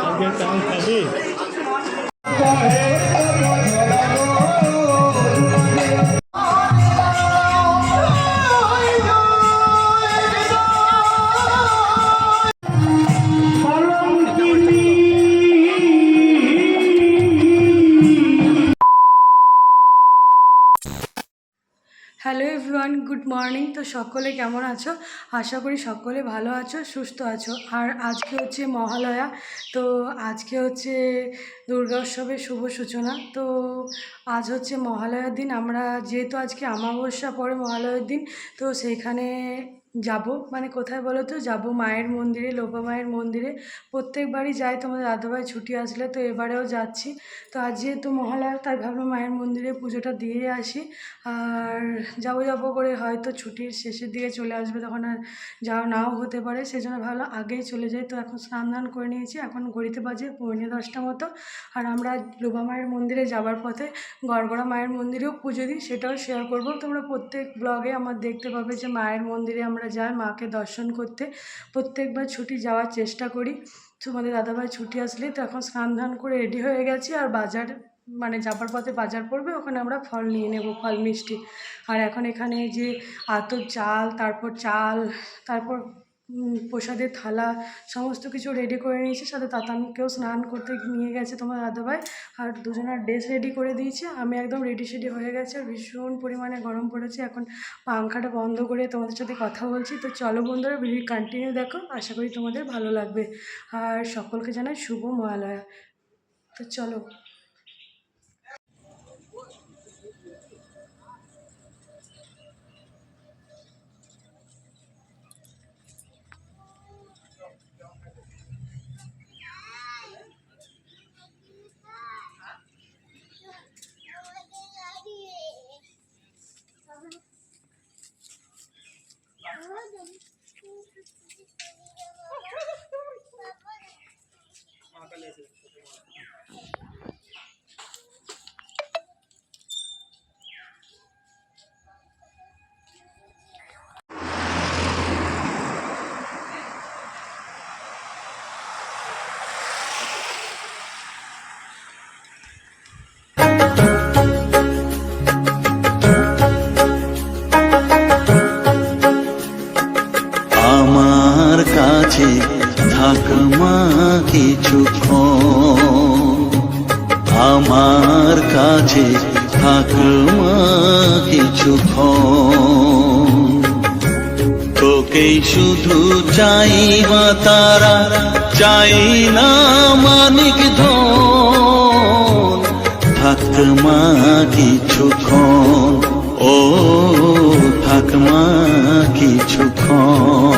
আজকে চাল খাবি গুড মর্নিং। তো সকলে কেমন আছো? আশা করি সকলে ভালো আছো, সুস্থ আছো। আর আজকে হচ্ছে মহালয়া। তো আজকে হচ্ছে দুর্গা উৎসবের শুভ সূচনা। তো আজ হচ্ছে মহালয়ার দিন। আমরা যেহেতু আজকে আমাবস্যা পরে মহালয়ার দিন, তো সেইখানে যাব মানে কোথায় বলো তো যাব মায়ের মন্দিরে, লোপা মায়ের মন্দিরে। প্রত্যেকবারই যাই, তোমাদের দাদাভাই ছুটি আসলে তো এবারেও যাচ্ছি। তো আজ যেহেতু মহালয়া, তাই ভাবলাম মায়ের মন্দিরে পুজোটা দিয়ে আসি। আর যাব যাব করে হয়তো ছুটির শেষের দিকে চলে আসবে, তখন আর যাওয়া নাও হতে পারে। সেই জন্য ভাবলাম আগেই চলে যাই। তো এখন স্নান দান করে নিয়েছি। এখন ঘড়িতে বাজে পৌনে দশটা মতো। আর আমরা লোবা মায়ের মন্দিরে যাবার পথে গড়গড়া মায়ের মন্দিরেও পুজো দিই, সেটাও শেয়ার করব। তোমরা প্রত্যেক ব্লগে আমার দেখতে পাবে যে মায়ের মন্দিরে আমরা যাই মাকে দর্শন করতে প্রত্যেকবার ছুটি যাওয়ার চেষ্টা করি। তোমাদের দাদাভাই ছুটি আসলে তো এখন স্নান ধান করে রেডি হয়ে গেছি আর বাজার মানে যাবার পথে বাজার পড়বে, ওখানে আমরা ফল নিয়ে নেব, ফল, মিষ্টি। আর এখন এখানে যে আতর চাল, তারপর চাল, তারপর প্রসাদের থালা সমস্ত কিছু রেডি করে নিয়েছি। সাথে তাতানকেও স্নান করতে নিয়ে গেছে তোমার দাদাভাই। আর দুজনের ড্রেস রেডি করে দিয়েছে। আমি একদম রেডি সেডি হয়ে গেছে। ভীষণ পরিমাণে গরম পড়েছে। এখন পাংখাটা বন্ধ করে তোমাদের সাথে কথা বলছি। তো চলো বন্ধুরা ভিডিও কন্টিনিউ দেখো। আশা করি তোমাদের ভালো লাগবে। আর সকলকে জানাই শুভ মহালয়া। তো চলো। কাছে থাক মা আমার কাছে থাক কিছুক্ষণ তোকেই শুধু চাই মা তারা, চাই না মানিক ধন। থাক মা ও থাক মা কিছুক্ষণ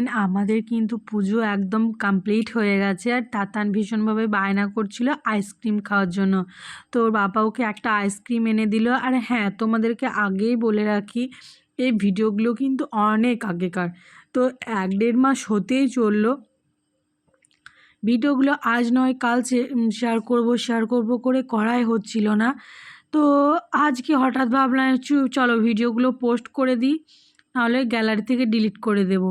দেন আমাদের কিন্তু পুজো একদম কমপ্লিট হয়ে গেছে আর তাতান ভীষণভাবে বায়না করছিল আইসক্রিম খাওয়ার জন্য। তো ওর বাবা ওকে একটা আইসক্রিম এনে দিল। আর হ্যাঁ তোমাদেরকে আগেই বলে রাখি, এই ভিডিওগুলো কিন্তু অনেক আগেকার। তো এক দেড় মাস হতেই চলল। ভিডিওগুলো আজ নয়, কাল শেয়ার করব শেয়ার করব করে করাই হচ্ছিল না। তো আজকে হঠাৎ ভাবলাম চলো ভিডিওগুলো পোস্ট করে দিই, নাহলে গ্যালারি থেকে ডিলিট করে দেব।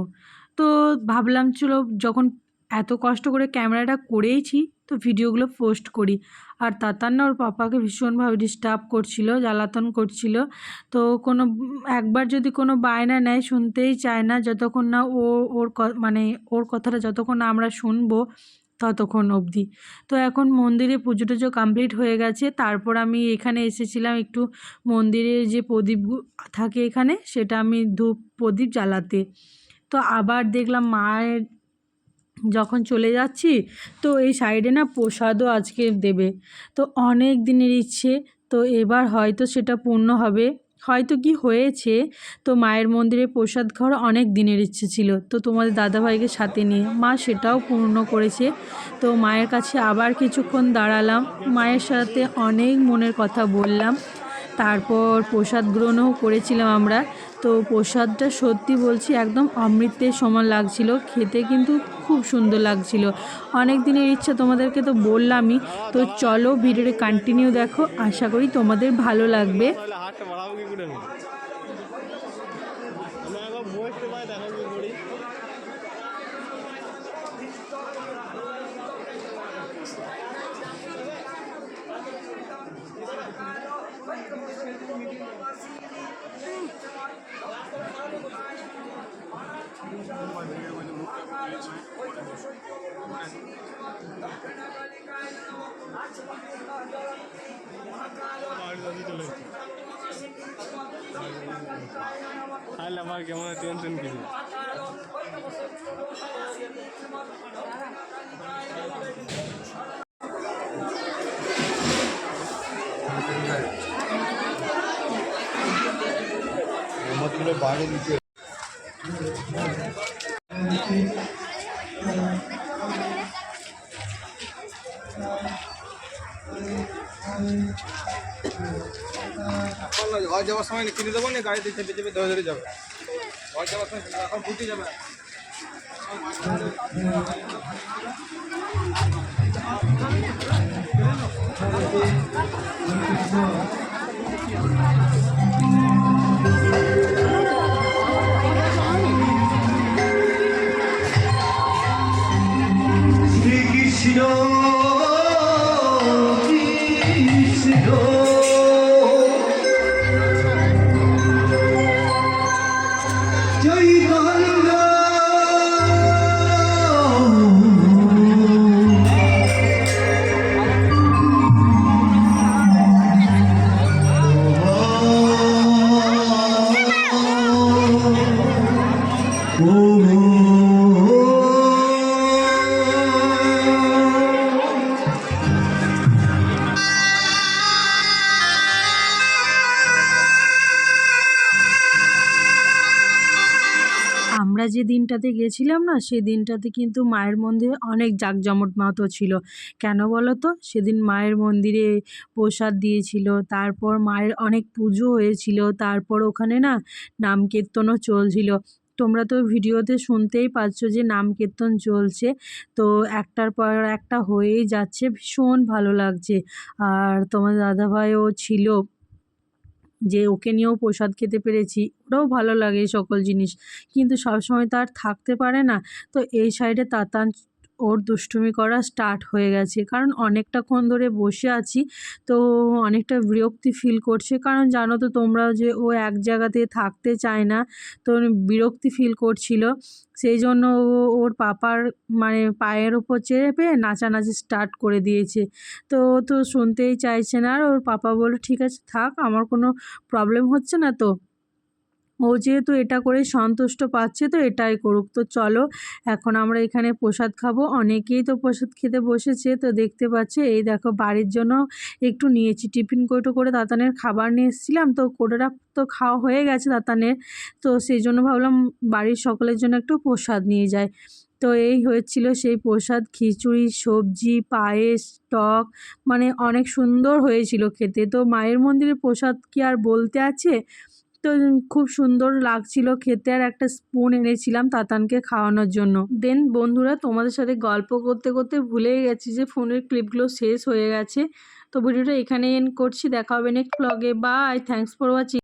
তো ভাবলাম চলো যখন এত কষ্ট করে ক্যামেরাটা করেইছি, তো ভিডিওগুলো পোস্ট করি। আর তাতার না ওর পাপাকে ভীষণভাবে ডিস্টার্ব করছিল, জ্বালাতন করছিল। তো কোনো একবার যদি কোনো বায়না নেয়, শুনতেই চায় না, যতক্ষণ না ও ওর মানে ওর কথাটা যতক্ষণ না আমরা শুনব, ততক্ষণ অবধি। তো এখন মন্দিরে পুজো টুজো কমপ্লিট হয়ে গেছে। তারপর আমি এখানে এসেছিলাম একটু মন্দিরের যে প্রদীপ থাকে এখানে, সেটা আমি ধূপ প্রদীপ জ্বালাতে। তো আবার দেখলাম মায়ের যখন চলে যাচ্ছি, তো এই সাইডে না প্রসাদও আজকে দেবে। তো অনেক দিনের ইচ্ছে, তো এবার হয়তো সেটা পূর্ণ হবে। হয়তো কি হয়েছে, তো মায়ের মন্দিরে প্রসাদ খাওয়ার অনেক দিনের ইচ্ছে ছিল। তো তোমাদের দাদাভাইকে সাথে নিয়ে মা সেটাও পূর্ণ করেছে। তো মায়ের কাছে আবার কিছুক্ষণ দাঁড়ালাম। মায়ের সাথে অনেক মনের কথা বললাম। তারপর প্রসাদ গ্রহণও করেছিলাম আমরা। তো প্রসাদটা সত্যি বলছি একদম অমৃতের সমান লাগছিল, খেতে কিন্তু খুব সুন্দর লাগছিল। অনেক দিনের ইচ্ছা তোমাদেরকে তো বললামই, তো চলো ভিডিওটা কন্টিনিউ দেখো, আশা করি তোমাদের ভালো লাগবে। আমার কেমন টেনশন কিছু এখন না, ঘর যাওয়ার সময় কিনে দেবো না গাড়িতে চেপে চেপে ধরে ধরে যাবে। ঘর যাওয়ার সময় এখন ফুটে যাবে। শ্রীকৃষ্ণ যে দিনটাতে গেছিলাম না, সেই দিনটাতে কিন্তু মায়ের মন্দিরে অনেক জাঁকজমট মতো ছিল। কেন বলো তো সেদিন মায়ের মন্দিরে প্রসাদ দিয়েছিল, তারপর মায়ের অনেক পুজো হয়েছিল, তারপর ওখানে না নাম কীর্তনও চলছিল। তোমরা তো ভিডিওতে শুনতেই পাচ্ছ যে নাম কীর্তন চলছে। তো একটার পর একটা হয়েই যাচ্ছে, ভীষণ ভালো লাগছে। আর তোমার দাদাভাইও ছিল। যে ওকে নিয়েও প্রসাদ খেতে পেরেছি ওরাও ভালো লাগে সকল জিনিস। কিন্তু সবসময় তো আর থাকতে পারে না। তো এই সাইডে তাতান ওর দুষ্টুমি করা স্টার্ট হয়ে গেছে। কারণ অনেকটাক্ষণ ধরে বসে আছি, তো অনেকটা বিরক্তি ফিল করছে। কারণ জানো তো তোমরা যে ও এক জায়গাতে থাকতে চায় না, তো বিরক্তি ফিল করছিল। সেই জন্য ওর পাপার মানে পায়ের ওপর চেপে নাচানাচি স্টার্ট করে দিয়েছে। তো তো শুনতেই চাইছে না। আর ওর পাপা বলল, ঠিক আছে থাক, আমার কোনো প্রবলেম হচ্ছে না তো। ও যেহেতু এটা করে সন্তুষ্ট পাচ্ছে, তো এটাই করুক। তো চলো, এখন আমরা এখানে প্রসাদ খাব। অনেকেই তো প্রসাদ খেতে বসেছে, তো দেখতে পাচ্ছে, এই দেখো বাড়ির জন্য একটু নিয়েছি। টিফিন কোটো করে দাতানের খাবার নিয়ে এসেছিলাম, তো কোটোটা তো খাওয়া হয়ে গেছে দাতানের। তো সেই জন্য ভাবলাম বাড়ির সকলের জন্য একটু প্রসাদ নিয়ে যায় তো এই হয়েছিল সেই প্রসাদ, খিচুড়ি, সবজি, পায়েস, টক মানে অনেক সুন্দর হয়েছিল খেতে। তো মায়ের মন্দিরের প্রসাদ কি আর বলতে আছে? তো খুব সুন্দর লাগছিল খেতে আর একটা স্পুন এনেছিলাম তাতানকে খাওয়ানোর জন্য। দেন বন্ধুরা, তোমাদের সাথে গল্প করতে করতে ভুলে গেছি যে ফোনের ক্লিপগুলো শেষ হয়ে গেছে। তো ভিডিওটা এখানে এন্ড করছি। দেখা হবে নেক্সট ব্লগে বাই থ্যাংকস ফর ওয়াচিং